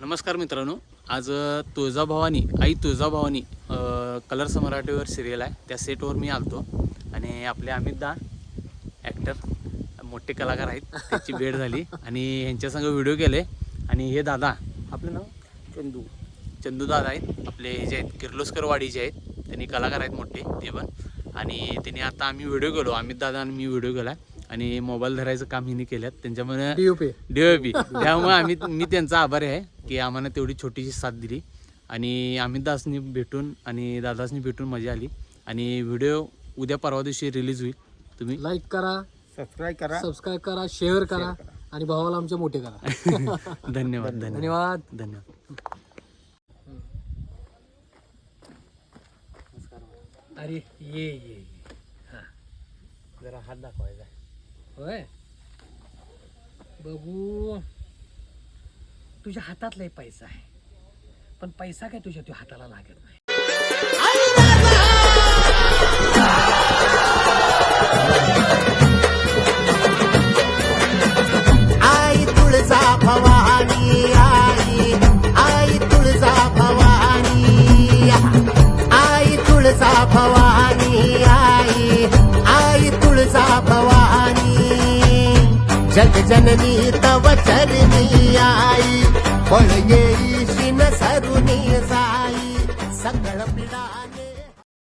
नमस्कार मित्रांनो आज तुळजाभवानी आई तुळजाभवानी अ, कलर्स मराठीवर सिरियल आहे. त्या सेटवर मी आलतो आणि आपले अमित दा ॲक्टर मोठे कलाकार आहेत. त्याची भेट झाली आणि ह्यांच्यासंग व्हिडिओ केले. आणि हे दादा आपलं नाव? चंदू. चंदू दादा आहेत. आपले हे जे आहेत किर्लोस्कर वाडीचे आहेत त्यांनी कलाकार आहेत मोठे ते पण. आणि त्यांनी आता आम्ही व्हिडिओ केलो. अमित दादा आणि मी व्हिडिओ केला. आणि मोबाईल धरायचं काम हिने केल्यात त्यांच्यामुळे डीओपी डीओपी त्यामुळे आम्ही मी त्यांचा आभारी आहे. की आम्हाला तेवढी छोटीशी साथ दिली. आणि अमित दासनी भेटून आणि दादासनी भेटून मजा आली. आणि व्हिडिओ उद्या परवा दिवशी रिलीज होईल. तुम्ही लाईक करा सबस्क्राईब करा. सबस्क्राईब करा शेअर करा आणि भावाला आमचे मोठे करा. धन्यवाद धन्यवाद. धन्यवाद. अरे ये ये ये. हा. जरा हात दाखवायचा होय? बघू. तुझ्या हातात लय पैसा आहे. पण पैसा काय तुझ्या तुझ्या हाताला लागत नाही. आई तुळजा भवानी आई आई तुळजा भवानी आई तुळजा भवानी आई आई तुळजा जगजननी तव चरणी आई फळ येईशी न सरुनी साई सकळ पिडा